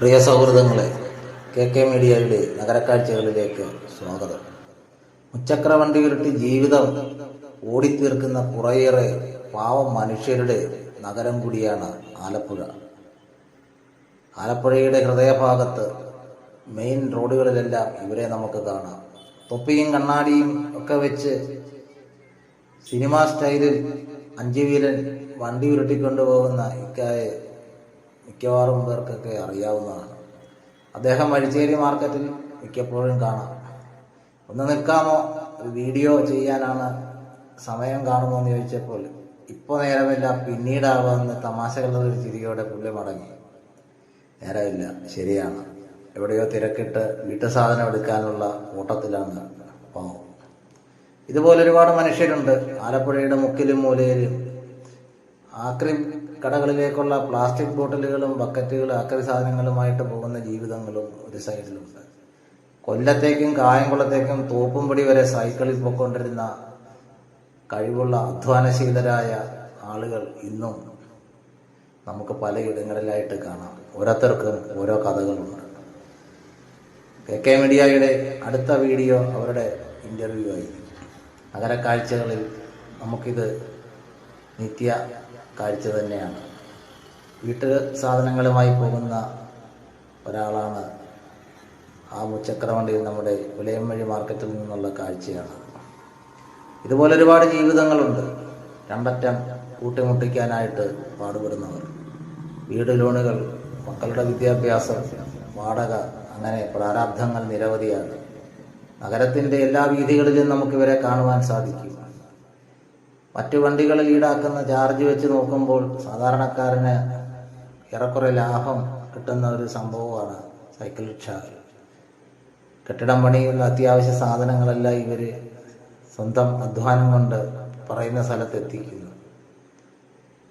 പ്രിയ സൗഹൃദങ്ങളെ K K മീഡിയയുടെ നഗരക്കാഴ്ചകളിലേക്ക് സ്വാഗതം. മുച്ചക്ര ഉരുട്ടി ജീവിതം ഓടിത്തീർക്കുന്ന കുറേയേറെ പാവം മനുഷ്യരുടെ നഗരം കൂടിയാണ് ആലപ്പുഴ. ആലപ്പുഴയുടെ ഹൃദയഭാഗത്ത് മെയിൻ റോഡുകളിലെല്ലാം ഇവരെ നമുക്ക് കാണാം. തൊപ്പിയും കണ്ണാടിയും ഒക്കെ വെച്ച് സിനിമാ സ്റ്റൈലിൽ അഞ്ചു വണ്ടി ഉരുട്ടിക്കൊണ്ടുപോകുന്ന ഇക്കായെ മിക്കവാറും പേർക്കൊക്കെ അറിയാവുന്നതാണ്. അദ്ദേഹം വഴിച്ചേരി മാർക്കറ്റിൽ മിക്കപ്പോഴും കാണാം. ഒന്ന് നിൽക്കാമോ? ഒരു വീഡിയോ ചെയ്യാനാണ് സമയം കാണുമോ എന്ന് ചോദിച്ചപ്പോൾ ഇപ്പോൾ നേരമില്ല പിന്നീടാവാമെന്ന് തമാശകളുടെ ഒരു ചിരിയോടെ പുള്ളി മടങ്ങി. നേരമില്ല ശരിയാണ്. എവിടെയോ തിരക്കിട്ട് വീട്ടു സാധനം എടുക്കാനുള്ള ഓട്ടത്തിലാണ് പാവം. ഇതുപോലെ ഒരുപാട് മനുഷ്യരുണ്ട്. ആലപ്പുഴയുടെ മുക്കിലും മൂലയിലും ആക്രി കടകളിലേക്കുള്ള പ്ലാസ്റ്റിക് ബോട്ടിലുകളും ബക്കറ്റുകളും ആക്രി സാധനങ്ങളുമായിട്ട് പോകുന്ന ജീവിതങ്ങളും ഒരു സൈഡിലുണ്ട്. കൊല്ലത്തേക്കും കായംകുളത്തേക്കും തോപ്പുംപടി വരെ സൈക്കിളിൽ പോയിക്കൊണ്ടിരുന്ന കഴിവുള്ള അധ്വാനശീലരായ ആളുകൾ ഇന്നും നമുക്ക് പലയിടങ്ങളിലായിട്ട് കാണാം. ഓരോരുത്തർക്കും ഓരോ കഥകളുണ്ട്. കെ കെ മീഡിയയുടെ അടുത്ത വീഡിയോ അവരുടെ ഇന്റർവ്യൂ ആയിരിക്കും. നഗരക്കാഴ്ചകളിൽ നമുക്കിത് നിത്യ കാഴ്ച തന്നെയാണ്. വീട്ടു സാധനങ്ങളുമായി പോകുന്ന ഒരാളാണ് ആ മുച്ചക്രവണ്ടിയിൽ നമ്മുടെ ഉലയംവഴി മാർക്കറ്റിൽ നിന്നുള്ള കാഴ്ചയാണ്. ഇതുപോലെ ഒരുപാട് ജീവിതങ്ങളുണ്ട്. രണ്ടറ്റം കൂട്ടിമുട്ടിക്കാനായിട്ട് പാടുപെടുന്നവർ. വീട് ലോണുകൾ മക്കളുടെ വിദ്യാഭ്യാസം വാടക അങ്ങനെ പ്രാരാബ്ധങ്ങൾ നിരവധിയാണ്. നഗരത്തിന്റെ എല്ലാ വീഥികളിലും നമുക്കിവരെ കാണുവാൻ സാധിക്കും. മറ്റു വണ്ടികളിൽ ഈടാക്കുന്ന ചാർജ് വെച്ച് നോക്കുമ്പോൾ സാധാരണക്കാരന് ഏറെക്കുറെ ലാഭം കിട്ടുന്ന ഒരു സംഭവമാണ് സൈക്കിൾ റിക്ഷാകൾ കെട്ടിടം പണിയുള്ള അത്യാവശ്യ സാധനങ്ങളെല്ലാം ഇവർ സ്വന്തം അധ്വാനം കൊണ്ട് പറയുന്ന സ്ഥലത്ത് എത്തിക്കുന്നു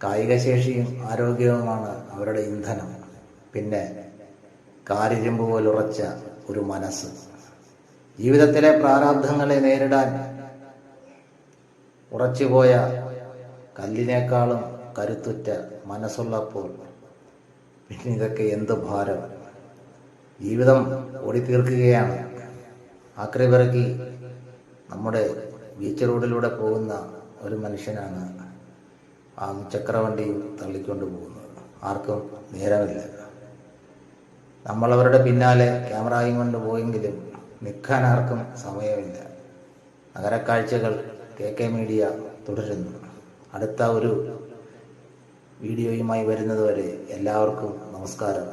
കായികശേഷിയും ആരോഗ്യവുമാണ് അവരുടെ ഇന്ധനം. പിന്നെ കാരിരുമ്പ് പോലുറച്ച ഒരു മനസ്സ്. ജീവിതത്തിലെ പ്രാരാബ്ധങ്ങളെ നേരിടാൻ ഉറച്ചുപോയ കല്ലിനേക്കാളും കരുത്തുറ്റ മനസ്സുള്ളപ്പോൾ പിന്നെ ഇതൊക്കെ എന്ത് ഭാരം? ജീവിതം ഓടിത്തീർക്കുകയാണ്. തീർക്കുകയാണ് പിറക്കി നമ്മുടെ ബീച്ച് റോഡിലൂടെ പോകുന്ന ഒരു മനുഷ്യനാണ് ആ ചക്രവണ്ടി തള്ളിക്കൊണ്ട് പോകുന്നത്. ആർക്കും നേരമില്ല. നമ്മളവരുടെ പിന്നാലെ ക്യാമറയും കൊണ്ട് പോയെങ്കിലും നിൽക്കാൻ ആർക്കും സമയമില്ല. നഗരക്കാഴ്ചകൾ കെ കെ മീഡിയ തുടരുന്നു. അടുത്ത ഒരു വീഡിയോയുമായി വരുന്നതുവരെ എല്ലാവർക്കും നമസ്കാരം.